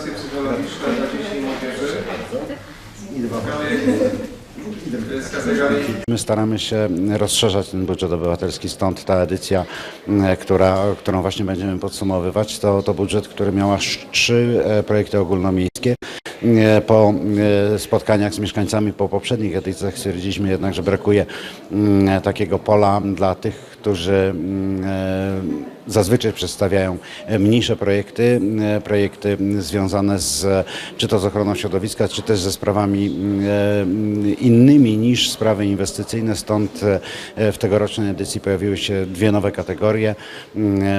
psychologiczna dla dzieci i młodzieży. Z kategorii My staramy się rozszerzać ten budżet obywatelski, stąd ta edycja, m, która, którą właśnie będziemy podsumowywać, to, to budżet, który miał aż trzy e, projekty ogólnomiejskie. E, Po e, spotkaniach z mieszkańcami po poprzednich edycjach stwierdziliśmy jednak, że brakuje m, takiego pola dla tych, którzy m, e, zazwyczaj przedstawiają e, mniejsze projekty, e, projekty związane z, czy to z ochroną środowiska, czy też ze sprawami e, innymi niż sprawy inwestycyjne. Stąd w tegorocznej edycji pojawiły się dwie nowe kategorie.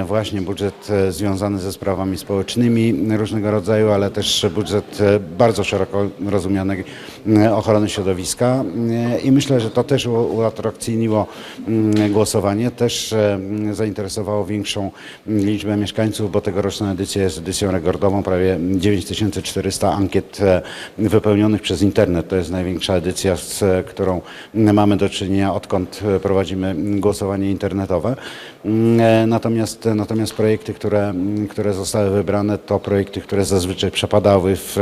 Właśnie budżet związany ze sprawami społecznymi różnego rodzaju, ale też budżet bardzo szeroko rozumianej ochrony środowiska. I myślę, że to też uatrakcyjniło głosowanie, też e, mm, zainteresowało większą liczbę mieszkańców, bo tegoroczna edycja jest edycją rekordową, prawie 9400 ankiet e, wypełnionych przez internet. To jest największa edycja, z e, którą mamy do czynienia, odkąd e, prowadzimy głosowanie internetowe. Mm, Natomiast, natomiast projekty, które, które zostały wybrane, to projekty, które zazwyczaj przepadały w,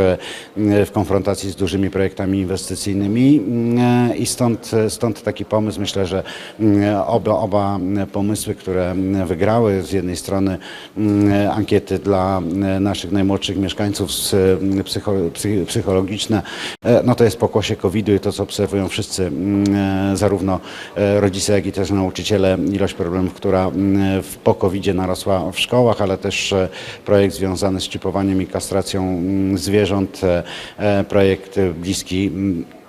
w konfrontacji z dużymi projektami inwestycyjnymi Mm, i stąd, stąd taki pomysł. Myślę, że mm, oba, oba pomysły, które wygrały, z jednej strony mm, ankiety dla mm, naszych najmłodszych mieszkańców mm, psycho, psy- psychologiczne, e, no to jest pokłosie COVID-u i to, co obserwują wszyscy, e, zarówno e, rodzice, jak i też nauczyciele, ilość problemów, która w, po COVID-zie narosła w szkołach, ale też projekt związany z czipowaniem i kastracją zwierząt, projekt bliski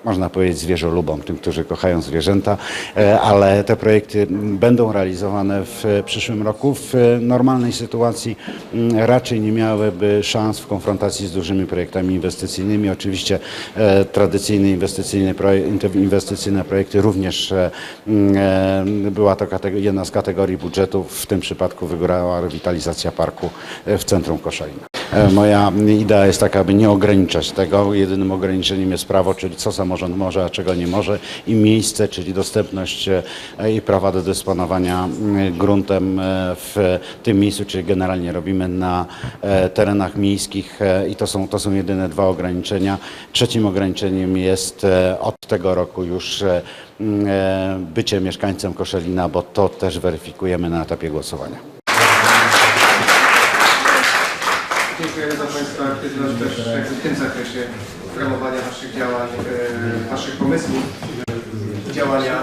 można powiedzieć zwierzolubom, tym, którzy kochają zwierzęta, e, ale te projekty będą realizowane w przyszłym roku. W normalnej sytuacji m, raczej nie miałyby szans w konfrontacji z dużymi projektami inwestycyjnymi. Oczywiście e, tradycyjne inwestycyjne, inwestycyjne projekty również e, m, e, była to jedna z kategorii budżetu. W tym przypadku wygrała rewitalizacja parku w centrum Koszalina. E, Moja idea jest taka, aby nie ograniczać tego. Jedynym ograniczeniem jest prawo, czyli co samorząd może, a czego nie może i miejsce, czyli dostępność e, i prawa do dysponowania mm, gruntem e, w tym miejscu, czyli generalnie robimy na terenach miejskich i to są, to są jedyne dwa ograniczenia. Trzecim ograniczeniem jest od tego roku już mm, bycie mieszkańcem Koszelina, bo to też weryfikujemy na etapie głosowania. Dziękujemy za Państwa aktywność też w tym zakresie promowania Waszych działań, e, Waszych pomysłów, działania